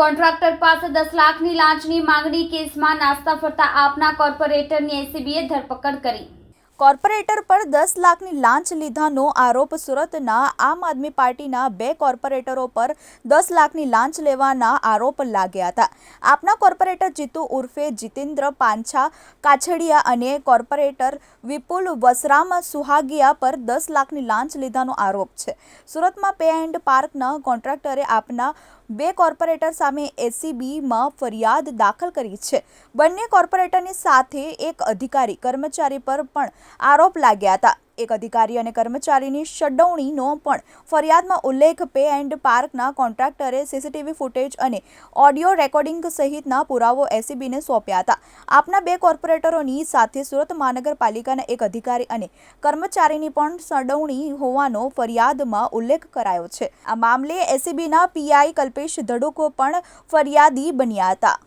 Contractor પાસે દસ લાખની લાંચની માંગણી કેસમાં નાસ્તા ફરતા આપના કોર્પોરેટરની એસીબીએ ધરપકડ કરી. કોર્પોરેટર પર દસ લાખની લાંચ લીધાનો આરોપ સુરતના આમ આદમી પાર્ટીના બે કોર્પોરેટરો પર દસ લાખની લાંચ લેવાના આરોપ લાગ્યા હતા. આપના કોર્પોરેટર જીતુ ઉર્ફે જીતેન્દ્ર પાંછા, કાછડિયા અને કોર્પોરેટર વિપુલ વસરામ સુહાગિયા પર દસ લાખની લાંચ લીધાનો આરોપ છે. સુરતમાં પે એન્ડ પાર્કના કોન્ટ્રાક્ટરે આપના બે કોર્પોરેટર સામે એસીબીમાં ફરિયાદ દાખલ કરી છે. બંને કોર્પોરેટરની સાથે એક અધિકારી કર્મચારી પર પણ આરોપ લાગ્યા હતા. એક અધિકારી અને કર્મચારીની સડવણીનો પણ ફરિયાદમાં ઉલ્લેખ પે એન્ડ પાર્કના કોન્ટ્રાક્ટરે સીસીટીવી ફૂટેજ અને ઓડિયો રેકોર્ડિંગ સહિતના પુરાવો એસીબીને સોંપ્યા હતા. આપના બે કોર્પોરેટરોની સાથે સુરત મહાનગરપાલિકાના એક અધિકારી અને કર્મચારીની પણ સડવણી હોવાનો ફરિયાદમાં ઉલ્લેખ કરાયો છે. આ મામલે એસીબીના પીઆઈ કલ્પેશ ધડુક પણ ફરિયાદી બન્યા હતા.